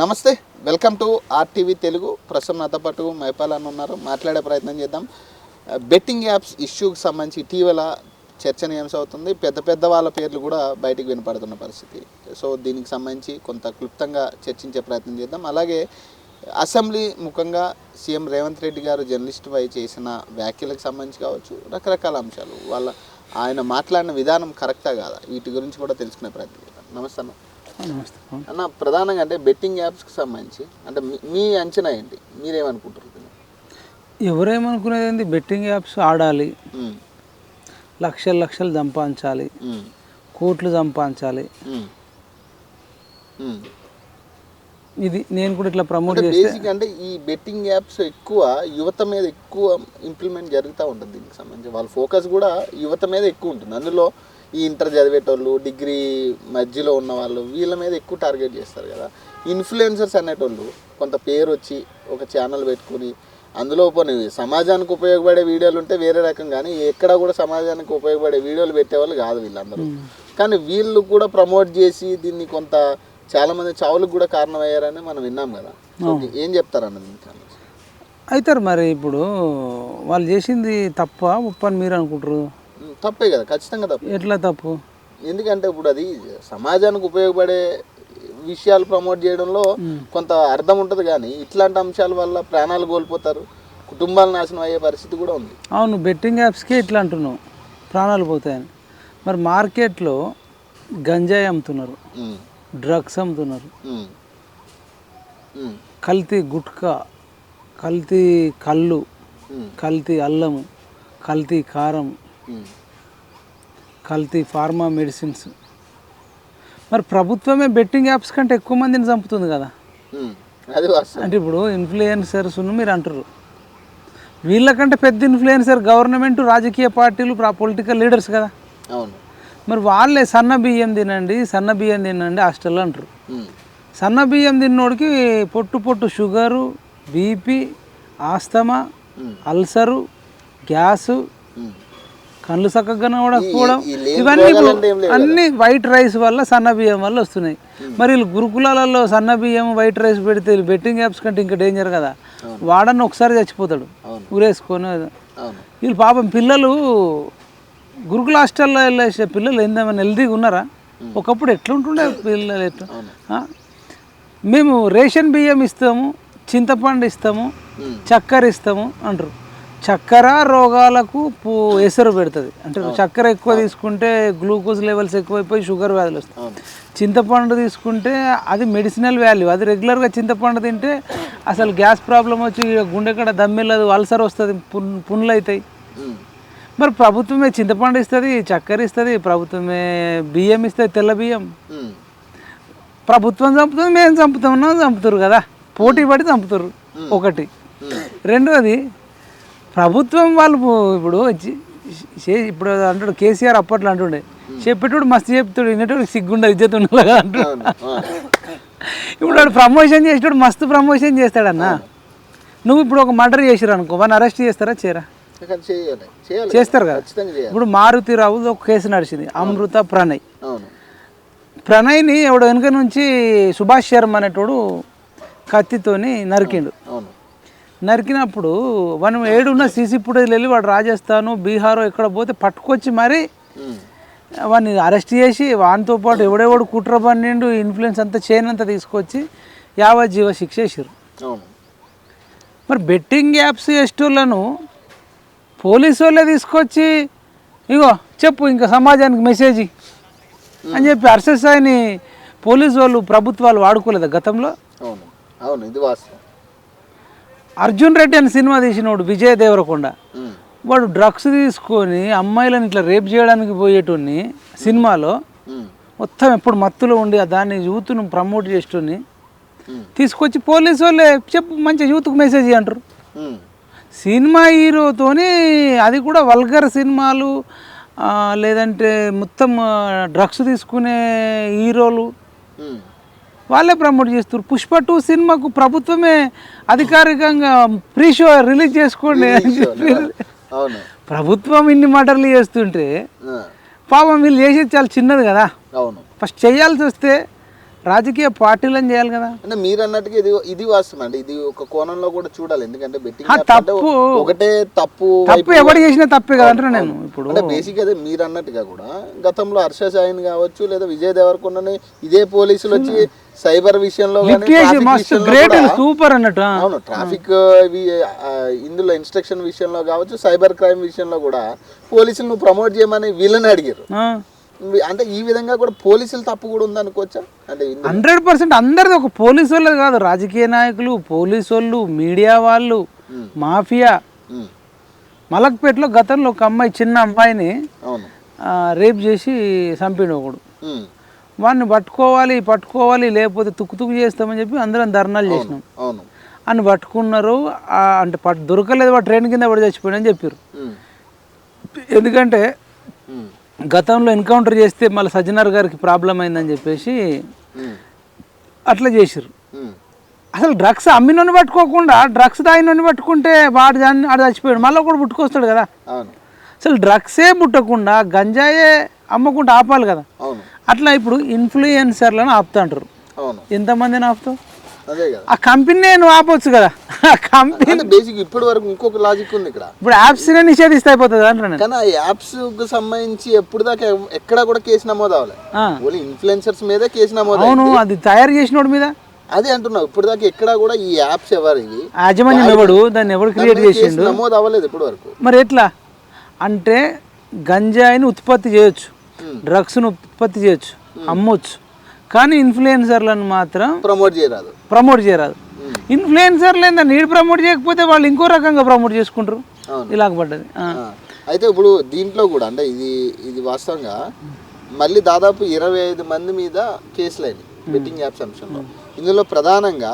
నమస్తే welcome to RTV Telugu. ప్రస్తుతం నాతో పాటు మైపాల్ అని ఉన్నారు. మాట్లాడే ప్రయత్నం చేద్దాం. బెట్టింగ్ యాప్స్ ఇష్యూకి సంబంధించి ఇటీవల చర్చనీయాంశం అవుతుంది. పెద్ద పెద్ద వాళ్ళ పేర్లు కూడా బయటకు వినపడుతున్న పరిస్థితి. సో దీనికి సంబంధించి కొంత క్లుప్తంగా చర్చించే ప్రయత్నం చేద్దాం. అలాగే అసెంబ్లీ ముఖంగా సీఎం రేవంత్ రెడ్డి గారు జర్నలిస్ట్ పై చేసిన వ్యాఖ్యలకు సంబంధించి కావచ్చు రకరకాల అంశాలు. వాళ్ళ ఆయన మాట్లాడిన విధానం కరెక్టా కాదా? వీటి గురించి కూడా తెలుసుకునే ప్రయత్నం చేద్దాం. నమస్తే నమస్తే అన్న ప్రధానంగా అంటే బెట్టింగ్ యాప్స్కి సంబంధించి అంటే మీ- అంచనా ఏంటి? మీరేమనుకుంటారు? ఎవరేమనుకునేది ఏంది? బెట్టింగ్ యాప్స్ ఆడాలి. లక్షలు లక్షలు సంపాదించాలి. కోట్లు సంపాదించాలి. ఇది నేను కూడా ఇట్లా ప్రమోట్ బేసిక్ అంటే ఈ బెట్టింగ్ యాప్స్ ఎక్కువ యువత మీద ఎక్కువ ఇంప్లిమెంట్ జరుగుతూ ఉంటుంది దీనికి సంబంధించి. వాళ్ళ ఫోకస్ కూడా యువత మీద ఎక్కువ ఉంటుంది. అందులో ఈ ఇంటర్ చదివేటోళ్ళు డిగ్రీ మధ్యలో ఉన్న వాళ్ళు వీళ్ళ మీద ఎక్కువ టార్గెట్ చేస్తారు కదా. ఇన్ఫ్లుయెన్సర్స్ అనేటోళ్ళు కొంత పేరు వచ్చి ఒక ఛానల్ పెట్టుకుని అందులో పోనీ సమాజానికి ఉపయోగపడే వీడియోలు ఉంటే వేరే రకం కానీ ఎక్కడ కూడా సమాజానికి ఉపయోగపడే వీడియోలు పెట్టేవాళ్ళు కాదు వీళ్ళందరూ. కానీ వీళ్ళు కూడా ప్రమోట్ చేసి దీన్ని కొంత చాలా మంది చావులకు కూడా కారణమయ్యారని మనం విన్నాం కదా. ఏం చెప్తారన్న దీనికి సంబంధించి? అవుతారు మరి ఇప్పుడు వాళ్ళు చేసింది తప్ప ఉప్పు అని మీరు అనుకుంటారు తప్పే కదా ఖచ్చితంగా తప్పే. ఎట్లా తప్పు? ఎందుకంటే ఇప్పుడు అది సమాజానికి ఉపయోగపడే విషయాలు ప్రమోట్ చేయడంలో కొంత అర్థం ఉంటుంది కానీ ఇట్లాంటి అంశాల వల్ల ప్రాణాలు కోల్పోతారు కుటుంబాలు నాశనం అయ్యే పరిస్థితి కూడా ఉంది. అవును బెట్టింగ్ యాప్స్కే ఇట్లా అంటున్నావు ప్రాణాలు పోతాయని. మరి మార్కెట్లో గంజాయి అమ్ముతున్నారు డ్రగ్స్ అమ్ముతున్నారు కల్తీ గుట్కా కల్తీ కళ్ళు కల్తీ అల్లము కల్తీ కారం కల్తీ ఫార్మా మెడిసిన్స్. మరి ప్రభుత్వమే బెట్టింగ్ యాప్స్ కంటే ఎక్కువ మందిని చంపుతుంది కదా. అది అంటే ఇప్పుడు ఇన్ఫ్లుయెన్సర్స్ మీరు అంటారు వీళ్ళకంటే పెద్ద ఇన్ఫ్లుయెన్సర్ గవర్నమెంట్ రాజకీయ పార్టీలు పొలిటికల్ లీడర్స్ కదా. అవును. మరి వాళ్ళే సన్న బియ్యం తినండి సన్న బియ్యం తినండి హాస్టల్లో అంటారు సన్న బియ్యం తిన్నోడికి పొట్టు పొట్టు sugar BP asthma ulcer gas. కళ్ళు చక్కగా కనబడకపోవడం లేని ఇవన్నీ అన్ని వైట్ రైస్ వల్ల సన్న బియ్యం వల్ల వస్తున్నాయి. మరి వీళ్ళు గురుకులాలలో సన్న బియ్యం వైట్ రైస్ పెడితే వీళ్ళు బెట్టింగ్ యాప్స్ కంటే ఇంకా డేంజర్ కదా. వాడన్న ఒకసారి చచ్చిపోతాడు. ఊరేసుకొని వీళ్ళు పాపం పిల్లలు గురుకుల హాస్టల్లో వెళ్ళేసే పిల్లలు ఏందేమైనా హెల్తీగా ఉన్నారా? ఒకప్పుడు ఎట్లుంటుండే పిల్లలు ఎట్లా? మేము రేషన్ బియ్యం ఇస్తాము చింతపండు ఇస్తాము. చక్కెర ఇస్తాము అంటారు. చక్కెర రోగాలకు పూ ఎసరు పెడుతుంది. అంటే చక్కెర ఎక్కువ తీసుకుంటే గ్లూకోజ్ లెవెల్స్ ఎక్కువైపోయి షుగర్ వ్యాధులు వస్తాయి. చింతపండు తీసుకుంటే అది మెడిసినల్ వాల్యూ అది రెగ్యులర్గా చింతపండు తింటే అసలు గ్యాస్ ప్రాబ్లం వచ్చి గుండె కడ దమ్మెళ్ళదు అల్సర్ వస్తుంది పున్ పుండ్లు అవుతాయి మరి ప్రభుత్వమే చింతపండు ఇస్తుంది చక్కెర ఇస్తుంది ప్రభుత్వమే బియ్యం ఇస్తుంది తెల్ల బియ్యం. ప్రభుత్వం చంపుతుంది మేము చంపుతున్నాం చంపుతారు కదా. పోటీ పడి చంపుతారు ఒకటి. రెండోది ప్రభుత్వం వాళ్ళు ఇప్పుడు ఇప్పుడు అంటాడు కేసీఆర్ అప్పట్లో అంటుండే చెప్పేటోడు మస్తు చెప్తాడు వినేటోడు సిగ్గుండ ఇజ్జత్ ఉండాలి అంటాడు. ఇప్పుడు వాడు ప్రమోషన్ చేసేటోడు మస్తు ప్రమోషన్ చేస్తాడన్న. నువ్వు ఇప్పుడు ఒక మర్డర్ చేసిరు అనుకో వాడిని అరెస్ట్ చేస్తారా చేయాలి చేస్తారు కదా? ఇప్పుడు మారుతిరావు ఒక కేసు నడిచింది అమృత ప్రణయ్. ప్రణయ్ని ఎవడో వెనుక నుంచి సుభాష్ శర్మ అనేటోడు కత్తితోని నరికిండు. నరికినప్పుడు మనం ఏడున్న సీసీ ఫుటేజ్ వెళ్ళి వాడు రాజస్థాను బీహార్ ఎక్కడ పోతే పట్టుకొచ్చి మరి వాడిని అరెస్ట్ చేసి వానితో పాటు ఎవడెవడు కుట్ర పన్నెండు ఇన్ఫ్లుయెన్స్ అంతా చేయనంత తీసుకొచ్చి యావజ్జీవ శిక్ష వేసారు మరి బెట్టింగ్ యాప్స్ ఎస్టోళ్ళను పోలీసు వాళ్ళే తీసుకొచ్చి ఇగో చెప్పు ఇంకా సమాజానికి మెసేజ్ అని చెప్పి అర్సెసాయిని పోలీసు వాళ్ళు ప్రభుత్వాలు వాడుకోలేదా గతంలో? అవును. అవును ఇది వాస్తవం. అర్జున్ రెడ్డి అని సినిమా తీసినోడు విజయ్ దేవరకొండ. వాడు డ్రగ్స్ తీసుకొని అమ్మాయిలను ఇట్లా రేప్ చేయడానికి పోయేటోని సినిమాలో మొత్తం ఎప్పుడు మత్తులో ఉండి దాన్ని యూత్ను ప్రమోట్ చేసేటోని ఉమ్, తీసుకొచ్చి పోలీసు వాళ్ళే చెప్పు మంచి యూత్కు మెసేజ్ అంటారు. సినిమా హీరోతోని అది కూడా వల్గర్ సినిమాలు లేదంటే మొత్తం డ్రగ్స్ తీసుకునే హీరోలు. వాళ్ళే ప్రమోట్ చేస్తారు పుష్ప టూ సినిమాకు ప్రభుత్వమే అధికారికంగా ప్రీ షో రిలీజ్ చేసుకోండి అని చెప్పి అవును. ప్రభుత్వం ఇన్ని మటర్లు చేస్తుంటే పాపం వీళ్ళు చేసేది చాలా చిన్నది కదా. ఫస్ట్ చేయాల్సి వస్తే రాజకీయ పార్టీలను చేయాలి కదా. అంటే మీరు అన్నట్టుగా ఇది ఇది వాస్తవం అండి. ఇది ఒక కోణంలో కూడా చూడాలి. ఎందుకంటే బెట్టింగ్ తప్పు. ఒకటే తప్పు తప్పు ఎవరు చేసినా తప్పే కదా అంటున్నా నేను ఇప్పుడు. అంటే బేసిక్ అదే మీరు అన్నట్టుగా కూడా గతంలో హర్ష సాయిన్ కావచ్చు లేదా విజయ్ దేవరకొండని ఇదే పోలీసులు వచ్చి సైబర్ విషయంలో గ్రేట్ సూపర్ అన్నట్టు. అవును ట్రాఫిక్ ఇందులో ఇన్స్ట్రక్షన్ విషయంలో కావచ్చు సైబర్ క్రైమ్ విషయంలో కూడా పోలీసులు నువ్వు ప్రమోట్ చేయమని వీళ్ళని అడిగారు. అంటే ఈ విధంగా కూడా పోలీసులు తప్పు కూడా ఉందనుకోవచ్చా అంటే హండ్రెడ్ పర్సెంట్ అందరిది ఒక పోలీసు వాళ్ళది కాదు. రాజకీయ నాయకులు పోలీసు వాళ్ళు మీడియా వాళ్ళు మాఫియా. మలక్పేటలో గతంలో ఒక అమ్మాయి చిన్న అమ్మాయిని రేప్ చేసి చంపిడు ఒకడు. వాడిని పట్టుకోవాలి పట్టుకోవాలి లేకపోతే తుక్కు తుక్కు చేస్తామని చెప్పి అందరం ధర్నాలు చేసినాం. అని పట్టుకున్నారు అంటే దొరకలేదు వాడు ట్రైన్ కింద పడి చచ్చిపోయాడని చెప్పారు. ఉమ్, ఎందుకంటే గతంలో ఎన్కౌంటర్ చేస్తే మళ్ళీ సజ్జనార్ గారికి ప్రాబ్లం అయిందని చెప్పేసి అట్లా చేసిర్రు. ఉమ్, అసలు డ్రగ్స్ అమ్మినోని పట్టుకోకుండా డ్రగ్స్ తాగినోని పట్టుకుంటే వాడు దాన్ని ఆడు చచ్చిపోయాడు. మళ్ళీ కూడా పుట్టుకొస్తాడు కదా. అసలు డ్రగ్సే పుట్టకుండా గంజాయే అమ్మకుండా ఆపాలి కదా. అట్లా ఇప్పుడు ఇన్ఫ్లుయెన్సర్లను ఆపుతాంటారు ఎంతమందిని ఆపుతావు? ఆ కంపెనీ నువ్వు ఆపొచ్చు కదా. కంపెనీ బేసిక్ ఇప్పటి వరకు ఇంకొక లాజిక్ ఉంది ఇక్కడ. ఇప్పుడు యాప్స్నే నిషేధిస్తే అయిపోతుంది అంటున్నా నేను. కానీ ఆ యాప్స్కు సంబంధించి ఎప్పుడు దాకా ఎక్కడ కూడా కేసు నమోదు అవ్వాలి ఓన్లీ ఇన్ఫ్లుయెన్సర్స్ మీదే కేసు నమోదు అవును అది తయారు చేసినోడి మీద. అదే అంటున్నావు ఇప్పుడు దాకా ఎక్కడ కూడా ఈ యాప్స్ ఎవరు ఇవి యాజమాన్యం ఎవడు? దాన్ని ఎవడు క్రియేట్ చేసిండు? నమోదు అవ్వలేదు ఇప్పటి వరకు. మరి ఎట్లా? అంటే గంజాయిని ఉత్పత్తి చేయొచ్చు. డ్రగ్స్ను ఉత్పత్తి చేయొచ్చు. అమ్మొచ్చు. కానీ ఇన్ఫ్లుయెన్సర్లను మాత్రం ప్రమోట్ చేయరాదు. ప్రమోట్ చేయరాదు. ఇన్ఫ్లుయెన్సర్లు ఏందా నీడు ప్రమోట్ చేయకపోతే వాళ్ళు ఇంకో రకంగా ప్రమోట్ చేసుకుంటారు. ఇలాగ పడ్డది. అయితే ఇప్పుడు దీంట్లో కూడా అంటే ఇది ఇది వాస్తవంగా మళ్ళీ దాదాపు ఇరవై ఐదు మంది మీద కేసులు అయినాయి బెట్టింగ్ యాప్స్ అంశంలో ఇందులో ప్రధానంగా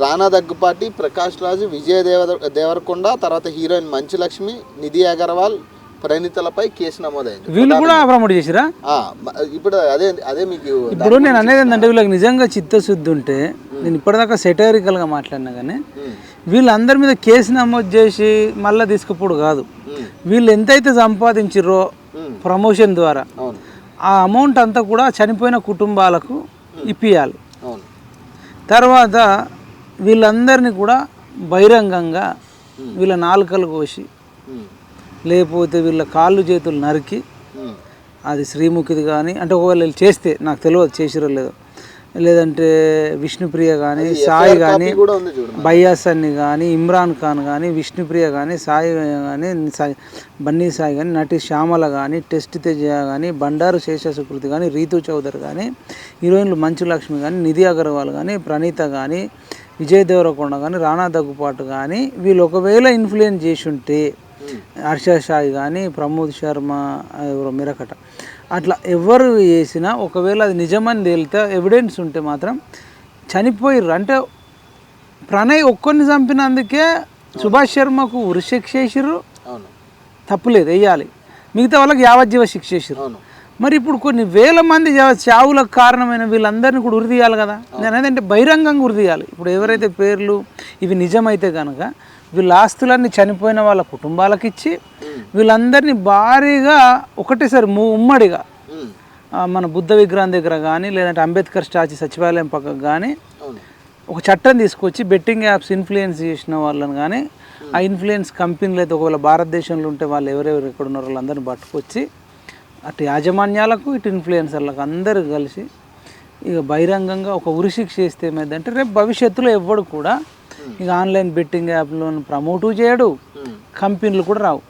రానా దగ్గుపాటి ప్రకాష్ రాజు విజయ్ దేవ దేవరకొండ తర్వాత హీరోయిన్ మంచు లక్ష్మి నిధి అగర్వాల్ ప్రణితలపై కేసు నమోదైంది. వీళ్ళు కూడా ప్రమోట్ చేసిరా? ఇప్పుడు అదే అదే మీకు ఇప్పుడు నేను అనేది ఏంటంటే వీళ్ళకి నిజంగా చిత్తశుద్ధి ఉంటే నేను ఇప్పటిదాకా సెటరికల్గా మాట్లాడినా కానీ వీళ్ళందరి మీద కేసు నమోదు చేసి మళ్ళీ తీసుకుప్పుడు కాదు. వీళ్ళు ఎంతైతే సంపాదించిర్రో ఉమ్, ప్రమోషన్ ద్వారా ఆ అమౌంట్ అంతా కూడా చనిపోయిన కుటుంబాలకు ఇప్పియాలి. తర్వాత వీళ్ళందరినీ కూడా బహిరంగంగా వీళ్ళ నాలుకలు కోసి లేకపోతే వీళ్ళ కాళ్ళు చేతులు నరికి అది శ్రీముఖిది కానీ అంటే ఒకవేళ వీళ్ళు చేస్తే నాకు తెలియదు చేసిరో లేదో. లేదంటే విష్ణుప్రియ కానీ సాయి కానీ బయ్యాస్ అన్ని కానీ ఇమ్రాన్ ఖాన్ కానీ విష్ణుప్రియ కానీ సాయి కానీ సాయి బన్నీ సాయి కానీ నటి శ్యామల కానీ టెస్ట్ తేజ కానీ బండారు శేష సుకృతి కానీ రీతు చౌదరి కానీ హీరోయిన్లు మంచు లక్ష్మి కానీ నిధి అగర్వాల్ కానీ ప్రణీత కానీ విజయ్ దేవరకొండ కానీ రానా దగ్గుపాటు కానీ వీళ్ళు ఒకవేళ ఇన్ఫ్లుయెన్స్ చేసి ఉంటే హర్ష సాయి కానీ ప్రమోద్ శర్మ ఎవరో మిరకట. అట్లా ఎవరు చేసినా ఒకవేళ అది నిజమని తేలితే ఎవిడెన్స్ ఉంటే మాత్రం చనిపోయిర్రు. అంటే ప్రణయ్ ఒక్కరిని చంపినందుకే సుభాష్ శర్మకు ఉరిశిక్ష అవును. తప్పులేదు వేయాలి మిగతా వాళ్ళకి యావజ్జీవ శిక్ష అవును. మరి ఇప్పుడు కొన్ని వేల మంది చావులకు కారణమైన వీళ్ళందరినీ కూడా ఉరిదీయాలి కదా. నేను అదేంటే బహిరంగంగా ఉరిదీయాలి ఇప్పుడు ఎవరైతే పేర్లు ఇవి నిజమైతే కనుక వీళ్ళ ఆస్తులన్నీ చనిపోయిన వాళ్ళ కుటుంబాలకు ఇచ్చి వీళ్ళందరినీ భారీగా ఒకటేసారి ఉమ్మడిగా మన బుద్ధ విగ్రహం దగ్గర కానీ లేదంటే అంబేద్కర్ స్టాచ్యూ సచివాలయం పక్కకు కానీ ఒక చట్టం తీసుకొచ్చి బెట్టింగ్ యాప్స్ ఇన్ఫ్లుయెన్స్ చేసిన వాళ్ళని కానీ ఆ ఇన్ఫ్లుయెన్స్ కంపెనీలు అయితే ఒకవేళ భారతదేశంలో ఉంటే వాళ్ళు ఎవరెవరు ఎక్కడ ఉన్నారో వాళ్ళందరినీ పట్టుకొచ్చి అటు యాజమాన్యాలకు ఇటు ఇన్ఫ్లుయెన్సర్లకు అందరూ కలిసి ఇక బహిరంగంగా ఒక ఉరిశిక్ష చేస్తే ఏమైందంటే రేపు భవిష్యత్తులో ఎవ్వడు కూడా ఇక ఆన్లైన్ బెట్టింగ్ యాప్లను ప్రమోటు చేయడు. కంపెనీలు కూడా రావు.